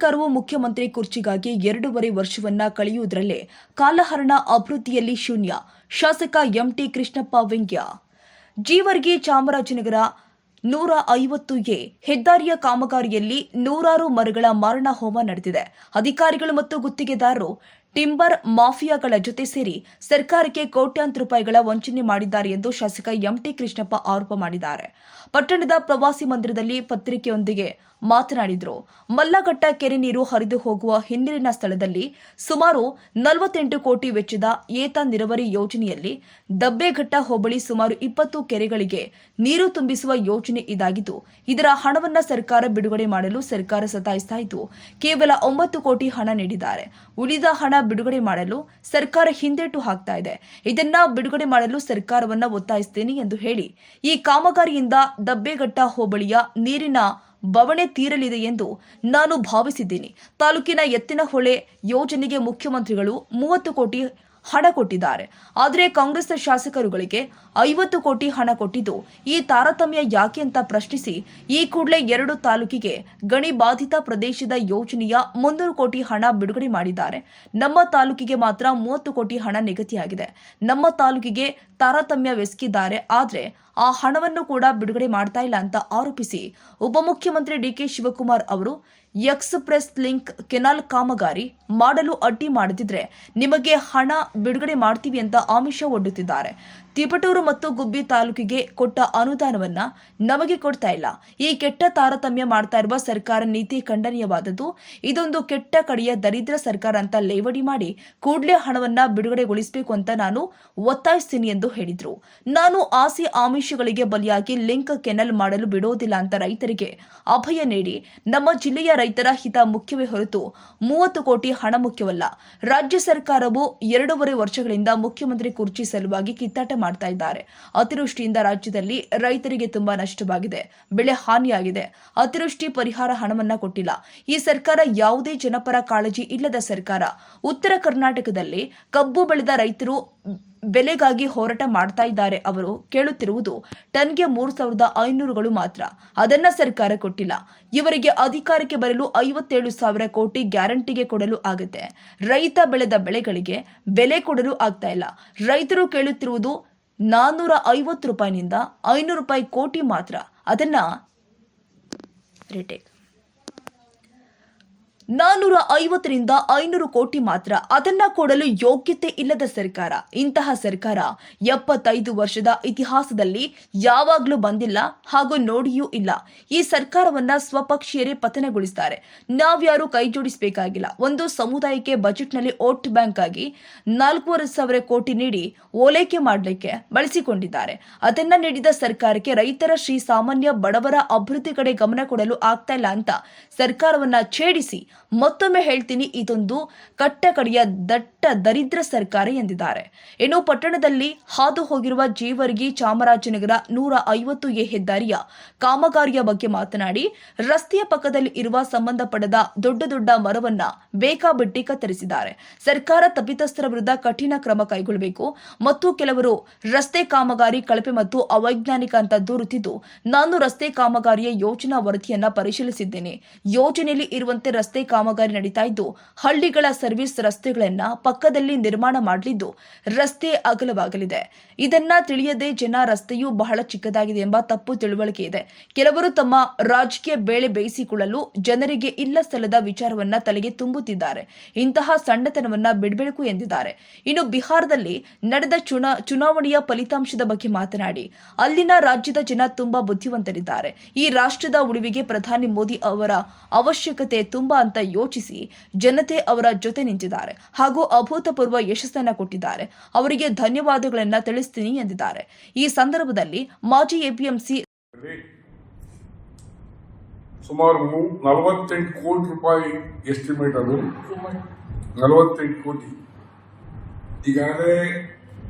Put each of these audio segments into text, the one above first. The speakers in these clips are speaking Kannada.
ಸರ್ಕಾರವು ಮುಖ್ಯಮಂತ್ರಿ ಕುರ್ಚಿಗಾಗಿ ಎರಡೂವರೆ ವರ್ಷವನ್ನ ಕಳೆಯುವುದರಲ್ಲೇ ಕಾಲಹರಣ ಅಭಿವೃದ್ಧಿಯಲ್ಲಿ ಶೂನ್ಯ. ಶಾಸಕ ಎಂಟಿ ಕೃಷ್ಣಪ್ಪ ವ್ಯಂಗ್ಯ. ಜೀವರ್ಗಿ ಚಾಮರಾಜನಗರ ನೂರ ಐವತ್ತು ಎ. ಹೆದ್ದಾರಿಯ ಕಾಮಗಾರಿಯಲ್ಲಿ ನೂರಾರು ಮರಗಳ ಮಾರಣ ಹೋಮ ನಡೆದಿದೆ. ಅಧಿಕಾರಿಗಳು ಮತ್ತು ಗುತ್ತಿಗೆದಾರರು ಟಿಂಬರ್ ಮಾಫಿಯಾಗಳ ಜೊತೆ ಸೇರಿ ಸರ್ಕಾರಕ್ಕೆ ಕೋಟ್ಯಾಂತರ ರೂಪಾಯಿಗಳ ವಂಚನೆ ಮಾಡಿದ್ದಾರೆ ಎಂದು ಶಾಸಕ ಎಂಟಿ ಕೃಷ್ಣಪ್ಪ ಆರೋಪ ಮಾಡಿದ್ದಾರೆ. ಪಟ್ಟಣದ ಪ್ರವಾಸಿ ಮಂದಿರದಲ್ಲಿ ಪತ್ರಿಕೆಯೊಂದಿಗೆ ಮಾತನಾಡಿದರು. ಮಲ್ಲಘಟ್ಟ ಕೆರೆ ನೀರು ಹರಿದು ಹೋಗುವ ಹಿನ್ನೀರಿನ ಸ್ಥಳದಲ್ಲಿ ಸುಮಾರು ನಲವತ್ತೆಂಟು ಕೋಟಿ ವೆಚ್ಚದ ಏತ ನೀರಾವರಿ ಯೋಜನೆಯಲ್ಲಿ ದಬ್ಬೆಘಟ್ಟ ಹೋಬಳಿ ಸುಮಾರು ಇಪ್ಪತ್ತು ಕೆರೆಗಳಿಗೆ ನೀರು ತುಂಬಿಸುವ ಯೋಜನೆ ಇದಾಗಿದ್ದು, ಇದರ ಹಣವನ್ನ ಸರ್ಕಾರ ಬಿಡುಗಡೆ ಮಾಡಲು ಸರ್ಕಾರ ಸತಾಯಿಸ್ತಾ ಇದ್ದು, ಕೇವಲ ಒಂಬತ್ತು ಕೋಟಿ ಹಣ ನೀಡಿದ್ದಾರೆ. ಉಳಿದ ಹಣ ಬಿಡುಗಡೆ ಮಾಡಲು ಸರ್ಕಾರ ಹಿಂದೇಟು ಹಾಕ್ತಾ ಇದೆ. ಇದನ್ನ ಬಿಡುಗಡೆ ಮಾಡಲು ಸರ್ಕಾರವನ್ನ ಒತ್ತಾಯಿಸುತ್ತೇನೆ ಎಂದು ಹೇಳಿ, ಈ ಕಾಮಗಾರಿಯಿಂದ ದಬ್ಬೆಘಟ್ಟ ಹೋಬಳಿಯ ನೀರಿನ ಬವಣೆ ತೀರಲಿದೆ ಎಂದು ನಾನು ಭಾವಿಸಿದ್ದೀನಿ. ತಾಲೂಕಿನ ಎತ್ತಿನಹೊಳೆ ಯೋಜನೆಗೆ ಮುಖ್ಯಮಂತ್ರಿಗಳು ಮೂವತ್ತು ಕೋಟಿ ಹಣ ಕೊಟ್ಟಿದ್ದಾರೆ. ಆದರೆ ಕಾಂಗ್ರೆಸ್ ಶಾಸಕರುಗಳಿಗೆ ಐವತ್ತು ಕೋಟಿ ಹಣ ಕೊಟ್ಟಿದ್ದು ಈ ತಾರತಮ್ಯ ಯಾಕೆ ಅಂತ ಪ್ರಶ್ನಿಸಿ ಈ ಕೂಡಲೇ ಎರಡು ತಾಲೂಕಿಗೆ ಗಣಿ ಬಾಧಿತ ಪ್ರದೇಶದ ಯೋಜನೆಯ ಮುನ್ನೂರು ಕೋಟಿ ಹಣ ಬಿಡುಗಡೆ ಮಾಡಿದ್ದಾರೆ. ನಮ್ಮ ತಾಲೂಕಿಗೆ ಮಾತ್ರ ಮೂವತ್ತು ಕೋಟಿ ಹಣ ನಿಗದಿಯಾಗಿದೆ. ನಮ್ಮ ತಾಲೂಕಿಗೆ ತಾರತಮ್ಯವೆಸಗಿದ್ದಾರೆ. ಆದರೆ ಆ ಹಣವನ್ನು ಕೂಡ ಬಿಡುಗಡೆ ಮಾಡ್ತಾ ಇಲ್ಲ ಅಂತ ಆರೋಪಿಸಿ ಉಪಮುಖ್ಯಮಂತ್ರಿ ಡಿಕೆ ಶಿವಕುಮಾರ್ ಅವರು ಎಕ್ಸ್ಪ್ರೆಸ್ ಲಿಂಕ್ ಕೆನಾಲ್ ಕಾಮಗಾರಿ ಮಾಡಲು ಅಡ್ಡಿ ಮಾಡದಿದ್ರೆ ನಿಮಗೆ ಹಣ ಬಿಡುಗಡೆ ಮಾಡ್ತೀವಿ ಅಂತ ಆಮಿಷ ಒಡ್ಡುತ್ತಿದ್ದಾರೆ. ತಿಪಟೂರು ಮತ್ತು ಗುಬ್ಬಿ ತಾಲೂಕಿಗೆ ಕೊಟ್ಟ ಅನುದಾನವನ್ನ ನಮಗೆ ಕೊಡ್ತಾ ಇಲ್ಲ. ಈ ಕೆಟ್ಟ ತಾರತಮ್ಯ ಮಾಡ್ತಾ ಇರುವ ಸರ್ಕಾರ ನೀತಿ ಖಂಡನೀಯವಾದದ್ದು. ಇದೊಂದು ಕೆಟ್ಟ ಕಡೆಯ ದರಿದ್ರ ಸರ್ಕಾರ ಅಂತ ಲೇವಡಿ ಮಾಡಿ ಕೂಡಲೇ ಹಣವನ್ನ ಬಿಡುಗಡೆಗೊಳಿಸಬೇಕು ಅಂತ ನಾನು ಒತ್ತಾಯಿಸ್ತೀನಿ ಎಂದು ಹೇಳಿದ್ರು. ನಾನು ಆಸೆ ಆಮಿಷಗಳಿಗೆ ಬಲಿಯಾಗಿ ಲಿಂಕ್ ಕೆನಲ್ ಮಾಡಲು ಬಿಡೋದಿಲ್ಲ ಅಂತ ರೈತರಿಗೆ ಅಭಯ ನೀಡಿ ನಮ್ಮ ಜಿಲ್ಲೆಯ ರೈತರ ಹಿತ ಮುಖ್ಯವೇ ಹೊರತು ಮೂವತ್ತು ಕೋಟಿ ಹಣ ಮುಖ್ಯವಲ್ಲ. ರಾಜ್ಯ ಸರ್ಕಾರವು ಎರಡೂವರೆ ವರ್ಷಗಳಿಂದ ಮುಖ್ಯಮಂತ್ರಿ ಕುರ್ಚಿ ಸಲುವಾಗಿ ಕಿತ್ತಾಟ ಮಾಡ್ತಾ ಇದ್ದಾರೆ. ಅತಿವೃಷ್ಟಿಯಿಂದ ರಾಜ್ಯದಲ್ಲಿ ರೈತರಿಗೆ ತುಂಬಾ ನಷ್ಟವಾಗಿದೆ. ಬೆಳೆ ಹಾನಿಯಾಗಿದೆ. ಅತಿವೃಷ್ಟಿ ಪರಿಹಾರ ಹಣವನ್ನ ಕೊಟ್ಟಿಲ್ಲ. ಈ ಸರ್ಕಾರ ಯಾವುದೇ ಜನಪರ ಕಾಳಜಿ ಇಲ್ಲದ ಸರ್ಕಾರ. ಉತ್ತರ ಕರ್ನಾಟಕದಲ್ಲಿ ಕಬ್ಬು ಬೆಳೆದ ರೈತರು ಬೆಲೆಗಾಗಿ ಹೋರಾಟ ಮಾಡ್ತಾ ಇದ್ದಾರೆ ಅವರು ಕೇಳುತ್ತಿರುವುದು ಟನ್ಗೆ ಮೂರು ಸಾವಿರದ ಐನೂರುಗಳು ಮಾತ್ರ. ಅದನ್ನ ಸರ್ಕಾರ ಕೊಟ್ಟಿಲ್ಲ. ಇವರಿಗೆ ಅಧಿಕಾರಕ್ಕೆ ಬರಲು ಐವತ್ತೇಳು ಸಾವಿರ ಕೋಟಿ ಗ್ಯಾರಂಟಿಗೆ ಕೊಡಲು ಆಗುತ್ತೆ. ರೈತ ಬೆಳೆದ ಬೆಳೆಗಳಿಗೆ ಬೆಲೆ ಕೊಡಲು ಆಗ್ತಾ ಇಲ್ಲ. ರೈತರು ಕೇಳುತ್ತಿರುವುದು ನಾನ್ನೂರ ಐವತ್ತು ರೂಪಾಯಿನಿಂದ ಐನೂರು ರೂಪಾಯಿ ಕೋಟಿ ಮಾತ್ರ. ಅದನ್ನ ರಿಟೇಕ್ ನಾನ್ನೂರ ಐವತ್ತರಿಂದ ಐನೂರು ಕೋಟಿ ಮಾತ್ರ ಅದನ್ನ ಕೊಡಲು ಯೋಗ್ಯತೆ ಇಲ್ಲದ ಸರ್ಕಾರ. ಇಂತಹ ಸರ್ಕಾರ ಎಪ್ಪತ್ತೈದು ವರ್ಷದ ಇತಿಹಾಸದಲ್ಲಿ ಯಾವಾಗಲೂ ಬಂದಿಲ್ಲ ಹಾಗೂ ನೋಡಿಯೂ ಇಲ್ಲ. ಈ ಸರ್ಕಾರವನ್ನ ಸ್ವಪಕ್ಷೀಯರೇ ಪತನಗೊಳಿಸ್ತಾರೆ. ನಾವ್ಯಾರು ಕೈ ಜೋಡಿಸಬೇಕಾಗಿಲ್ಲ. ಒಂದು ಸಮುದಾಯಕ್ಕೆ ಬಜೆಟ್ನಲ್ಲಿ ಓಟ್ ಬ್ಯಾಂಕ್ ಆಗಿ ನಾಲ್ಕೂವರೆ ಸಾವಿರ ಕೋಟಿ ನೀಡಿ ಓಲೈಕೆ ಮಾಡಲಿಕ್ಕೆ ಬಳಸಿಕೊಂಡಿದ್ದಾರೆ. ಅದನ್ನ ನೀಡಿದ ಸರ್ಕಾರಕ್ಕೆ ರೈತರ ಶ್ರೀ ಸಾಮಾನ್ಯ ಬಡವರ ಅಭಿವೃದ್ಧಿ ಕಡೆ ಗಮನ ಕೊಡಲು ಆಗ್ತಾ ಇಲ್ಲ ಅಂತ ಸರ್ಕಾರವನ್ನ ಛೇಡಿಸಿ ಮತ್ತೊಮ್ಮೆ ಹೇಳ್ತೀನಿ, ಇದೊಂದು ಕಟ್ಟಕಡೆಯ ದಟ್ಟ ದರಿದ್ರ ಸರ್ಕಾರ ಎಂದಿದ್ದಾರೆ. ಇನ್ನು ಪಟ್ಟಣದಲ್ಲಿ ಹಾದು ಹೋಗಿರುವ ಜೇವರ್ಗಿ ಚಾಮರಾಜನಗರ ನೂರ ಐವತ್ತು ಎ ಹೆದ್ದಾರಿಯ ಕಾಮಗಾರಿಯ ಬಗ್ಗೆ ಮಾತನಾಡಿ, ರಸ್ತೆಯ ಪಕ್ಕದಲ್ಲಿ ಇರುವ ಸಂಬಂಧಪಡದ ದೊಡ್ಡ ದೊಡ್ಡ ಮರವನ್ನ ಬೇಕಾಬಿಟ್ಟಿ ಕತ್ತರಿಸಿದ್ದಾರೆ. ಸರ್ಕಾರ ತಪ್ಪಿತಸ್ಥರ ವಿರುದ್ಧ ಕಠಿಣ ಕ್ರಮ ಕೈಗೊಳ್ಳಬೇಕು ಮತ್ತು ಕೆಲವರು ರಸ್ತೆ ಕಾಮಗಾರಿ ಕಳಪೆ ಮತ್ತು ಅವೈಜ್ಞಾನಿಕ ಅಂತ ದೂರುತ್ತಿದ್ದು, ನಾನು ರಸ್ತೆ ಕಾಮಗಾರಿಯ ಯೋಜನಾ ವರದಿಯನ್ನ ಪರಿಶೀಲಿಸಿದ್ದೇನೆ. ಯೋಜನೆಯಲ್ಲಿ ಇರುವಂತೆ ರಸ್ತೆ ಕಾಮಗಾರಿ ನಡೀತಾ ಇದ್ದು, ಹಳ್ಳಿಗಳ ಸರ್ವಿಸ್ ರಸ್ತೆಗಳನ್ನ ಪಕ್ಕದಲ್ಲಿ ನಿರ್ಮಾಣ ಮಾಡಲಿದ್ದು ರಸ್ತೆ ಅಗಲವಾಗಲಿದೆ. ಇದನ್ನ ತಿಳಿಯದೆ ಜನ ರಸ್ತೆಯು ಬಹಳ ಚಿಕ್ಕದಾಗಿದೆ ಎಂಬ ತಪ್ಪು ತಿಳುವಳಿಕೆ ಇದೆ. ಕೆಲವರು ತಮ್ಮ ರಾಜಕೀಯ ಬೇಳೆ ಬೇಯಿಸಿಕೊಳ್ಳಲು ಜನರಿಗೆ ಇಲ್ಲ ಸ್ಥಳದ ವಿಚಾರವನ್ನ ತಲೆಗೆ ತುಂಬುತ್ತಿದ್ದಾರೆ. ಇಂತಹ ಸಣ್ಣತನವನ್ನ ಬಿಡಬೇಕು ಎಂದಿದ್ದಾರೆ. ಇನ್ನು ಬಿಹಾರದಲ್ಲಿ ನಡೆದ ಚುನಾ, ಚುನಾವಣೆಯ ಫಲಿತಾಂಶದ ಬಗ್ಗೆ ಮಾತನಾಡಿ, ಅಲ್ಲಿನ ರಾಜ್ಯದ ಜನ ತುಂಬಾ ಬುದ್ಧಿವಂತರಿದ್ದಾರೆ. ಈ ರಾಷ್ಟ್ರದ ಉಳಿವಿಗೆ ಪ್ರಧಾನಿ ಮೋದಿ ಅವರ ಅವಶ್ಯಕತೆ ತುಂಬಾ ಅಂತ ಯೋಚಿಸಿ ಜನತೆ ಅವರ ಜೊತೆ ನಿಂತಿದ್ದಾರೆ ಹಾಗೂ ಅಭೂತಪೂರ್ವ ಯಶಸ್ಸನ್ನ ಕೊಟ್ಟಿದ್ದಾರೆ. ಅವರಿಗೆ ಧನ್ಯವಾದಗಳನ್ನ ತಿಳಿಸ್ತೀನಿ ಎಂದಿದ್ದಾರೆ. ಈ ಸಂದರ್ಭದಲ್ಲಿ ಮಾಜಿ ಎಪಿಎಂಸಿ ಸುಮಾರು ನಲವತ್ತೆಂಟು ಕೋಟಿ ರೂಪಾಯಿ ಎಸ್ಟಿಮೇಟ್ ಅದು. ನಲವತ್ತೆಂಟು ಕೋಟಿ. ಈಗಾಗಲೇ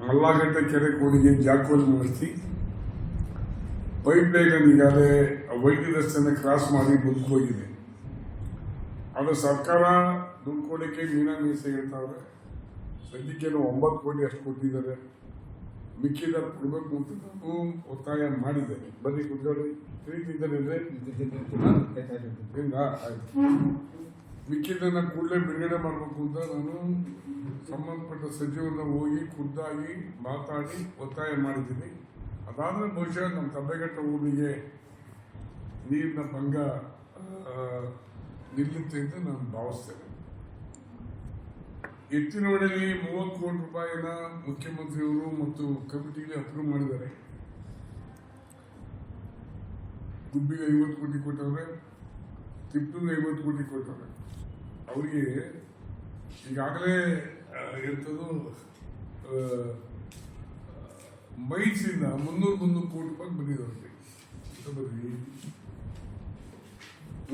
ಮಲ್ಲಾಗಟ್ಟೆ ಕೆರೆ ಕೋಡಿಗೆ ಜಾಕೋಲಿ ಮುಗಿಸಿ ಪೈಪ್ ಲೈನ್ ಈಗಾಗಲೇ ವೈದ್ಯ ರಸ್ತೆಯನ್ನು ಕ್ರಾಸ್ ಮಾಡಿ ಮುಂದಕ್ಕೆ ಹೋಗಿದೆ ಅದು ಸರ್ಕಾರ ದುಡ್ಡು ಕೊಡೋಕ್ಕೆ ಮೀನ ಮೀಸೆ ಇರ್ತಾವೆ ಸದ್ಯಕ್ಕೆ ನಾವು ಒಂಬತ್ತು ಕೋಟಿ ಅಷ್ಟು ಕೊಟ್ಟಿದ್ದಾರೆ. ಮಿಕ್ಕಿದ ಕೊಡಬೇಕು ಅಂತ ನಾನು ಒತ್ತಾಯ ಮಾಡಿದ್ದೇನೆ ಬನ್ನಿ ಕುತ್ಕೊಳ್ಳಿ. ಹಿಂಗ? ಆಯ್ತು ಮಿಕ್ಕಿದ್ದನ್ನ ಕೂಡಲೇ ಬಿಡುಗಡೆ ಮಾಡಬೇಕು ಅಂತ ನಾನು ಸಂಬಂಧಪಟ್ಟ ಸಚಿವರನ್ನ ಹೋಗಿ ಖುದ್ದಾಗಿ ಮಾತಾಡಿ ಒತ್ತಾಯ ಮಾಡಿದ್ದೀನಿ. ಅದಾದ್ರೆ ಬಹುಶಃ ನಮ್ಮ ತಬ್ಬೆಗಟ್ಟ ಊರಿಗೆ ನೀರಿನ ಭಂಗ ನಿಲ್ಲುತ್ತೆ ಅಂತ ನಾನು ಭಾವಿಸ್ತೇನೆ. ಎತ್ತಿನೊಡೆಯಲ್ಲಿ ಮೂವತ್ತು ಕೋಟಿ ರೂಪಾಯಿನ ಮುಖ್ಯಮಂತ್ರಿಯವರು ಮತ್ತು ಕಮಿಟಿಗೆ ಅಪ್ರೂವ್ ಮಾಡಿದ್ದಾರೆ. ಗುಬ್ಬಿಗೆ ಐವತ್ತು ಕೋಟಿ ಕೊಟ್ಟವ್ರೆ ತಿಪ್ಪಿಗೆ ಐವತ್ತು ಕೋಟಿ ಕೊಟ್ಟವ್ರೆ. ಅವರಿಗೆ ಈಗಾಗಲೇ ಇರ್ತದ್ದು ಮೈನ್ಸಿಂದ ಮುನ್ನೂರು ಮುನ್ನೂರು ಕೋಟಿ ರೂಪಾಯಿ ಬಂದಿದೆ ಅವ್ರಿಗೆ.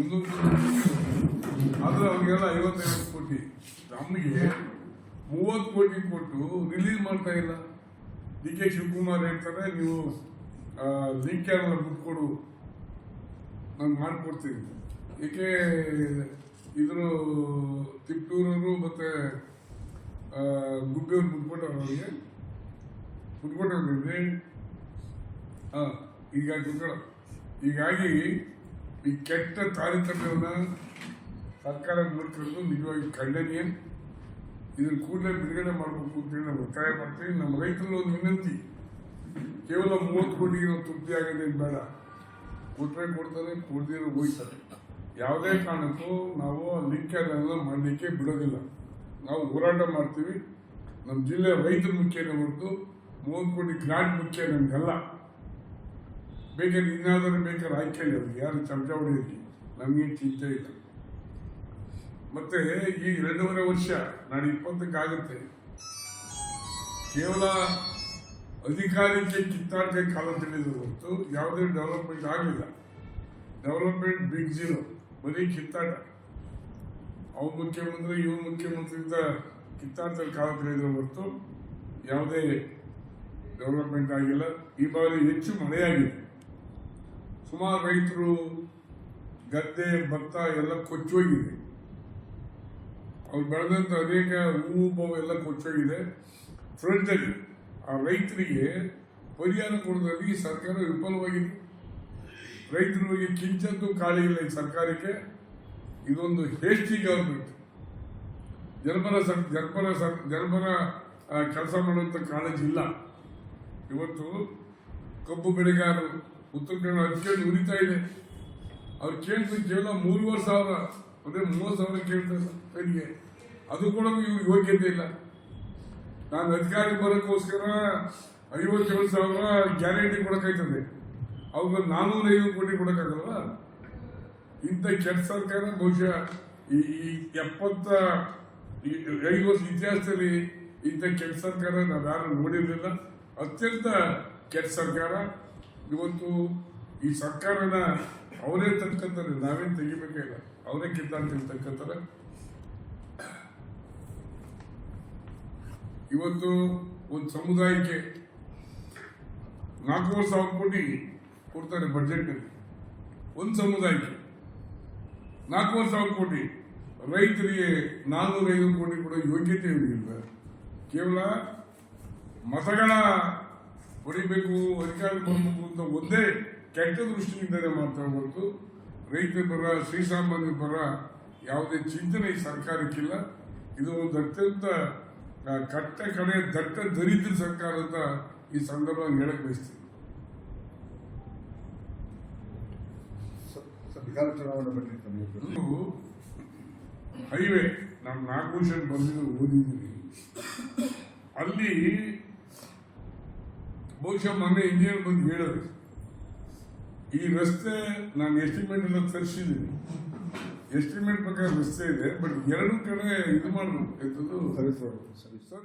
ಎಷ್ಟು ಆದರೆ ಅವ್ರಿಗೆಲ್ಲ ಐವತ್ತೈವತ್ತು ಕೋಟಿ. ನಮಗೆ ಮೂವತ್ತು ಕೋಟಿ ಕೊಟ್ಟು ರಿಲೀಸ್ ಮಾಡ್ತಾ ಇಲ್ಲ. ಡಿ ಕೆ ಶಿವಕುಮಾರ್ ಹೇಳ್ತಾರೆ, ನೀವು ಲಿಂಕ್ ಯಾರನ್ನ ಕೊಡು. ನಾನು ಮಾಡಿಕೊಡ್ತೀನಿ. ಏಕೆ ಇದ್ರ ತಿಪ್ಟೂರವರು ಮತ್ತೆ ಗುಬ್ಬಿಯವ್ರು ಬಿಟ್ಕೊಟ್ಟವ್ರು ಅವರಿಗೆ? ಬಿಟ್ಕೊಟ್ಟವ್ರಿ ಹಾ ಈಗ ಈಗಾಗಿ ಹೀಗಾಗಿ ಈ ಕೆಟ್ಟ ತಾರತಮ್ಯವನ್ನ ಸರ್ಕಾರ ನೋಡ್ಕೊಂಡು ನಿಜವಾಗಿ ಖಂಡನೀಯ. ಇದನ್ನು ಕೂಡಲೇ ಬಿಡುಗಡೆ ಮಾಡಬೇಕು ಅಂತೇಳಿ ನಾವು ಒತ್ತಾಯ ಮಾಡ್ತೀವಿ. ನಮ್ಮ ರೈತರಲ್ಲಿ ಒಂದು ವಿನಂತಿ. ಕೇವಲ ಮೂವತ್ತು ಕೋಟಿಗೆ ನಾವು ತೃಪ್ತಿ ಆಗಿದೆ ಅಂತ ಬೇಡ. ಕೊಟ್ಟರೆ ಕೊಡ್ತಾರೆ ಕೊಡ್ದಿರೋ ಹೋಗ್ತಾರೆ ಯಾವುದೇ ಕಾರಣಕ್ಕೂ ನಾವು ಲಿಂಕ್ ಅದನ್ನೆಲ್ಲ ಮಾಡಲಿಕ್ಕೆ ಬಿಡೋದಿಲ್ಲ. ನಾವು ಹೋರಾಟ ಮಾಡ್ತೀವಿ. ನಮ್ಮ ಜಿಲ್ಲೆ ರೈತರ ಮುಖ್ಯನೇ ಹೊರತು ಮೂವತ್ತು ಕೋಟಿ ಗ್ರಾಂಟ್ ಮುಖ್ಯ ನಮಗೆಲ್ಲ. ಬೇಕಾದ್ರೆ ಇನ್ನಾದರೂ ಬೇಕಾದ್ರೆ ಆಯ್ಕೆ ಇಲ್ಲ ಅವ್ರಿಗೆ ಯಾರು ಚಮಚ ಹೊಡೆಯಲಿ ನಮಗೇನು ಚಿಂತೆ ಇಲ್ಲ. ಮತ್ತೆ ಈ ಎರಡೂವರೆ ವರ್ಷ ನಾನು ಇಪ್ಪತ್ತಕ್ಕೆ ಆಗುತ್ತೆ. ಕೇವಲ ಅಧಿಕಾರಕ್ಕೆ ಕಿತ್ತಾಟಕ್ಕೆ ಕಾಲ ತಿಳಿದ ಹೊರತು ಯಾವುದೇ ಡೆವಲಪ್ಮೆಂಟ್ ಆಗಲಿಲ್ಲ. ಡೆವಲಪ್ಮೆಂಟ್ ಬಿಗ್ ಜೀರೋ ಬರೀ ಕಿತ್ತಾಟ. ಅವ್ರ ಮುಖ್ಯಮಂತ್ರಿ ಇವ್ರ ಮುಖ್ಯಮಂತ್ರಿಯಿಂದ ಕಿತ್ತಾಟದಲ್ಲಿ ಕಾಲ ತಿಳಿದ ಹೊರತು ಯಾವುದೇ ಡೆವಲಪ್ಮೆಂಟ್ ಆಗಿಲ್ಲ. ಈ ಬಾರಿ ಹೆಚ್ಚು ಮಳೆಯಾಗಿದೆ. ಸುಮಾರು ರೈತರು ಗದ್ದೆ, ಭತ್ತ ಎಲ್ಲ ಕೊಚ್ಚೋಗಿದೆ. ಅವ್ರು ಬೆಳೆದಂಥ ಅನೇಕ ಹೂವು ಬಾವು ಎಲ್ಲ ಕೊಚ್ಚೋಗಿದೆ. ಫ್ರಂಟಲ್ಲಿ ಆ ರೈತರಿಗೆ ಪರಿಹಾರ ಕೊಡೋದ್ರಲ್ಲಿ ಸರ್ಕಾರ ವಿಫಲವಾಗಿದೆ. ರೈತರಿಗೆ ಕಿಂಚದ್ದು ಖಾಲಿ ಇಲ್ಲ ಈ ಸರ್ಕಾರಕ್ಕೆ. ಇದೊಂದು ಹೇಸ್ಟಿ ಗವರ್ಮೆಂಟ್ ಜನಪರ ಸರ್ ಜನಪರ ಸರ್, ಜನಪರ ಕೆಲಸ ಮಾಡುವಂಥ ಕಾಳಜಿ ಇಲ್ಲ. ಇವತ್ತು ಕಬ್ಬು ಬೆಳೆಗಾರರು ಉತ್ತರ ಕನ್ನಡ ಅಧಿಕಾರಿ ಉರಿತಾ ಇದೆ. ಅವ್ರು ಕೇಳ್ತಾರೆ ಕೇವಲ ಮೂರುವರೆ ಸಾವಿರ, ಅಂದ್ರೆ ಮೂವತ್ತು ಸಾವಿರ ಕೇಳ್ತಾರೆ ಅದು ಕೂಡ ಇವ್ರಿಗೆ ಯೋಗ್ಯತೆ ಇಲ್ಲ. ನಾನು ಅಧಿಕಾರಿ ಬರೋಕ್ಕೋಸ್ಕರ ಐವತ್ತೇಳು ಸಾವಿರ ಗ್ಯಾರಂಟಿ ಕೊಡಕ್ಕಾಯ್ತದೆ ಅವ್ರಿಗೆ ನಾನ್ನೂರೈವತ್ತು ಕೋಟಿ ಕೊಡೋಕ್ಕಾಗಲ್ಲ ಇಂಥ ಕೆಟ್ಟ ಸರ್ಕಾರ ಬಹುಶಃ ಈ ಎಪ್ಪತ್ತ ಐದು ವರ್ಷ ಇತಿಹಾಸದಲ್ಲಿ ಇಂಥ ಕೆಟ್ಟ ಸರ್ಕಾರ ನಾವ್ಯಾರು ನೋಡಿರಲಿಲ್ಲ. ಅತ್ಯಂತ ಕೆಟ್ಟ ಸರ್ಕಾರ. ಇವತ್ತು ಈ ಸರ್ಕಾರನ ಅವರೇ ತಕ್ಕಂತಾರೆ ನಾವೇನು ತೆಗಿಬೇಕೇ ಇಲ್ಲ ಅವರೇ ಕಿತ್ತಾಡ್ತಿರ್ತಕ್ಕಂತಾರೆ ಇವತ್ತು ಒಂದು ಸಮುದಾಯಕ್ಕೆ ನಾಲ್ಕೂವರೆ ಸಾವಿರ ಕೋಟಿ ಕೊಡ್ತಾರೆ ಬಜೆಟ್ನಲ್ಲಿ ಒಂದು ಸಮುದಾಯಕ್ಕೆ ನಾಲ್ಕೂವರೆ ಸಾವಿರ ಕೋಟಿ ರೈತರಿಗೆ ನಾನ್ನೂರೈದು ಕೋಟಿ ಕೊಡೋ ಯೋಗ್ಯತೆ ಇವರಿಗಿಲ್ಲ ಕೇವಲ ಮತಗಳ ಹೊಡಿಬೇಕು ಅಧಿಕಾರ ಬರಬೇಕು ಅಂತ ಒಂದೇ ಕೆಟ್ಟ ದೃಷ್ಟಿಯಿಂದಲೇ ಮಾಡ್ತಾ ಹೊರತು ರೈತರ ಪರ ಶ್ರೀಸಾಮಾನ್ಯ ಪರ ಯಾವುದೇ ಚಿಂತನೆ ಈ ಸರ್ಕಾರಕ್ಕಿಲ್ಲ. ಇದು ಒಂದು ಅತ್ಯಂತ ಕಟ್ಟ ಕಡೆ ದಟ್ಟ ದರಿದ್ರ ಸರ್ಕಾರ ಅಂತ ಈ ಸಂದರ್ಭದಲ್ಲಿ ಹೇಳಕ್ ಬಯಸ್ತೀನಿ. ಹೈವೇ ನಾನು ನಾಗಭೂಷಣ್ ಬಂದಿದ್ದು ಓದಿದ್ದೀನಿ. ಅಲ್ಲಿ ಬಹುಶಃ ಮೊನ್ನೆ ಇಂಜಿನಿಯರ್ ಬಂದು ಹೇಳೋದು ಈ ರಸ್ತೆ ನಾನು ಎಸ್ಟಿಮೇಟ್ ಎಲ್ಲ ತರಿಸಿದ್ದೀನಿ. ಎಸ್ಟಿಮೇಟ್ ಪ್ರಕಾರ ರಸ್ತೆ ಇದೆ ಬಟ್ ಎರಡು ಕಡೆ ಇದು ಮಾಡಬೇಕು.